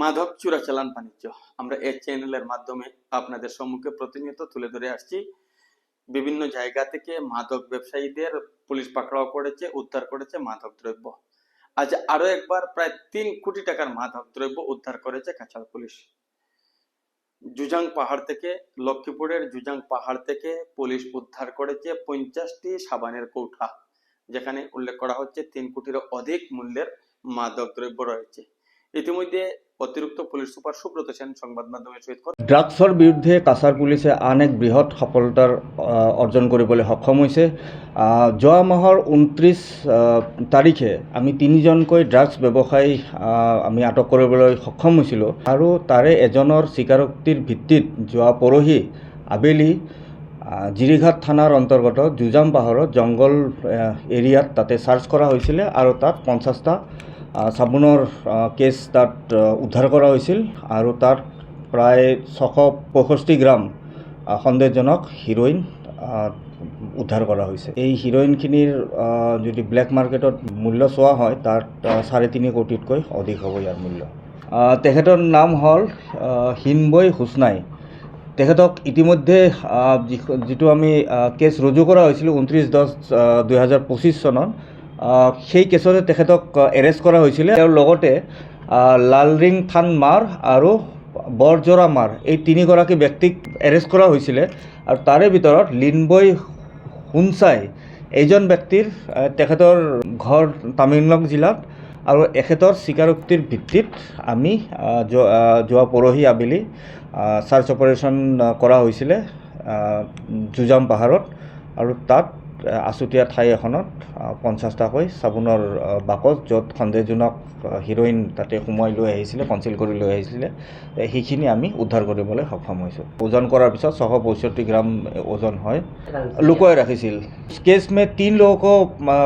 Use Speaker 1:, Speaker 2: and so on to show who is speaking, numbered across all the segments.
Speaker 1: মাদক চোরাচালান বাণিজ্য। আমরা এই চ্যানেলের মাধ্যমে আপনাদের সম্মুখে প্রতিনিয়ত তুলে ধরে আসছি। বিভিন্ন জায়গা থেকে মাদক ব্যবসায়ীদের পুলিশ পাকড়াও করেছে, উদ্ধার করেছে মাদক দ্রব্য। আজ আরও একবার প্রায় তিন কোটি টাকার মাদক দ্রব্য উদ্ধার করেছে কাছাড় পুলিশ। জুজাং পাহাড় থেকে, লক্ষ্মীপুরের জুজাং পাহাড় থেকে পুলিশ উদ্ধার করেছে পঞ্চাশটি সাবানের কৌঠা। যেখানে উল্লেখ করা হচ্ছে তিন কোটির অধিক মূল্যের মাদক দ্রব্য রয়েছে। ইতিমধ্যে অতিরিক্ত পুলিশ সুপার সুব্রত সেন সংবাদ মাধ্যমের সহিত
Speaker 2: ড্ৰাগছৰ বিৰুদ্ধে কাছাৰ পুলিচে আন এক বৃহৎ সফলতাৰ অৰ্জন কৰিবলৈ সক্ষম হৈছে। যোৱা মাহৰ ঊনত্ৰিছ তাৰিখে আমি তিনিজনকৈ ড্ৰাগছ ব্যৱসায়ী আমি আটক কৰিবলৈ সক্ষম হৈছিলোঁ। আৰু তাৰে এজনৰ স্বীকাৰোক্তিৰ ভিত্তিত যোৱা পৰহি আবেলি জিৰিঘাট থানাৰ অন্তৰ্গত জুজাম পাহাৰত জংঘল এৰিয়াত তাতে চাৰ্চ কৰা হৈছিলে আৰু তাত পঞ্চাছটা চাবোনৰ কেছ তাত উদ্ধাৰ কৰা হৈছিল আৰু তাত প্ৰায় ছশ পঁয়ষষ্ঠি গ্ৰাম সন্দেহজনক হিৰ'ইন উদ্ধাৰ কৰা হৈছে। এই হিৰ'ইনখিনিৰ যদি ব্লেক মাৰ্কেটত মূল্য চোৱা হয়, তাত চাৰে তিনি কোটিতকৈ অধিক হ'ব ইয়াৰ মূল্য। তেখেতৰ নাম হ'ল হিনবৈ হুচনাই। তেখেতক ইতিমধ্যে যিটো আমি কেছ ৰুজু কৰা হৈছিল ঊনত্ৰিছ দহ দুহেজাৰ পঁচিছ চনত সেই কেছতে তেখেতক এৰেষ্ট কৰা হৈছিলে। তেওঁৰ লগতে লালৰিং থান মাৰ আৰু বৰজোৰা মাৰ, এই তিনিগৰাকী ব্যক্তিক এৰেষ্ট কৰা হৈছিলে। আৰু তাৰে ভিতৰত লিনবৈ হুনচাই এইজন ব্যক্তিৰ তেখেতৰ ঘৰ তামিলনাডু জিলাত। আৰু এখেতৰ স্বীকাৰোক্তিৰ ভিত্তিত আমি যোৱা পৰহি আবেলি চাৰ্চ অপাৰেশ্যন কৰা হৈছিলে জুজাম পাহাৰত। আৰু তাত আহ, আচুতীয়া ঠাই এখনত আহ, পঞ্চাছটাকৈ চাবোনৰ আহ, বাকচ য'ত সন্দেহজনক আহ, হিৰ'ইন তাতে সোমোৱাই লৈ আহিছিলে কনচিল কৰি লৈ আহিছিলে এ, সেইখিনি আমি উদ্ধাৰ কৰিবলৈ সক্ষম হৈছোঁ ওজন কৰাৰ পিছত ছশ পঁয়ষষ্ঠি গ্ৰাম ওজন হয় लुकोए रखी इस केस में तीन लोगों को आ,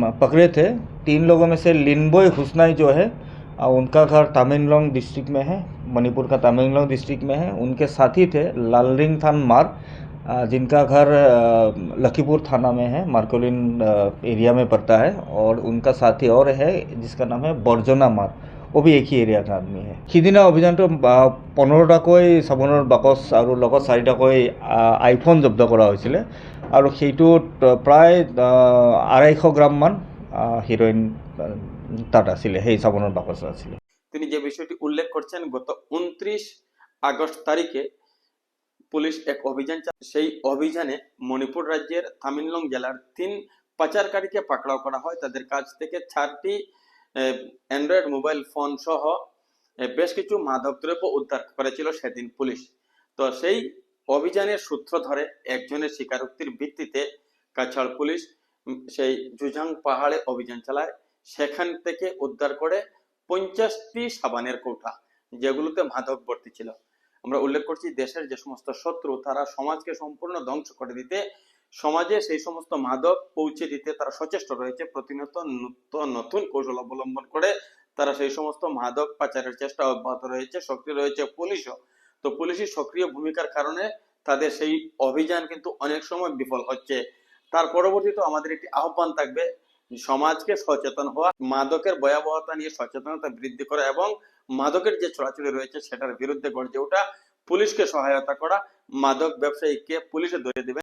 Speaker 2: म, पकड़े थे तीन लोगों में से लिनबोय हुसनाई जो है आ, उनका घर तामिललोंग डिस्ट्रिक्ट में है मणिपुर का तामिललोंग डिस्ट्रिक्ट में है उनके साथी थे लालरिंग थान मार आ, जिनका घर आ, लखीपुर थाना में है मार्कोलिन आ, एरिया में पड़ता है और उनका साथी और है जिसका नाम है बर्जना मार वो भी एक ही এৰিয়াৰ আদমি হয় সিদিনা অভিযানটো আহ, পোন্ধৰটাকৈ চাবোনৰ বাকচ আৰু লগত চাৰিটাকৈ আহ, আইফোন জব্দ কৰা হৈছিলে আৰু সেইটোত আহ, প্ৰায় আহ, আঢ়াইশ গ্ৰামমান আহ, হিৰ'ইন আহ, তাত আছিলে সেই চাবোনৰ বাকচত আছিলে
Speaker 1: তিনি যে বিষয়টি উল্লেখ করছেন গত উনত্রিশ আগস্ট তারিখে পুলিশ এক অভিযান সেই অভিযানে মণিপুর রাজ্যের তামিললং জেলার তিন পাচারকারীকে পাকড়াও করা হয়। তাদের কাছ থেকে চারটি অ্যান্ড্রয়েড মোবাইল ফোন সহ বেশ কিছু মাদক দ্রব্য উদ্ধার করেছিল সেদিন পুলিশ। তো সেই অভিযানের সূত্র ধরে একজনের স্বীকারোক্তির ভিত্তিতে কাছাড় পুলিশ সেই জুঝাং পাহাড়ে অভিযান চালায়। সেখান থেকে উদ্ধার করে পঞ্চাশটি সাবানের কৌটা, যেগুলোতে মাদক ভর্তি ছিল। আমরা উল্লেখ করছি দেশের যে সমস্ত শত্রু, তারা সমাজকে সম্পূর্ণ ধ্বংস করে দিতে, সমাজে সেই সমস্ত মাদক পৌঁছে দিতে তারা সচেষ্ট রয়েছে। প্রতিনিয়ত নূতন নতুন কৌশল অবলম্বন করে তারা সেই সমস্ত মাদক পাচারের চেষ্টা অব্যাহত রয়েছে, সক্রিয় রয়েছে পুলিশও। তো পুলিশের সক্রিয় ভূমিকার কারণে তাদের সেই অভিযান কিন্তু অনেক সময় বিফল হচ্ছে। তার পরবর্তীতে আমাদের একটি আহ্বান থাকবে সমাজকে সচেতন হওয়া, মাদকের ভয়াবহতা নিয়ে সচেতনতা বৃদ্ধি করা এবং মাদকের যে ছড়াছড়ি রয়েছে সেটার বিরুদ্ধে গর্জে ওঠা, পুলিশকে সহায়তা করা, মাদক ব্যবসায়ীকে পুলিশে ধরে দেবে।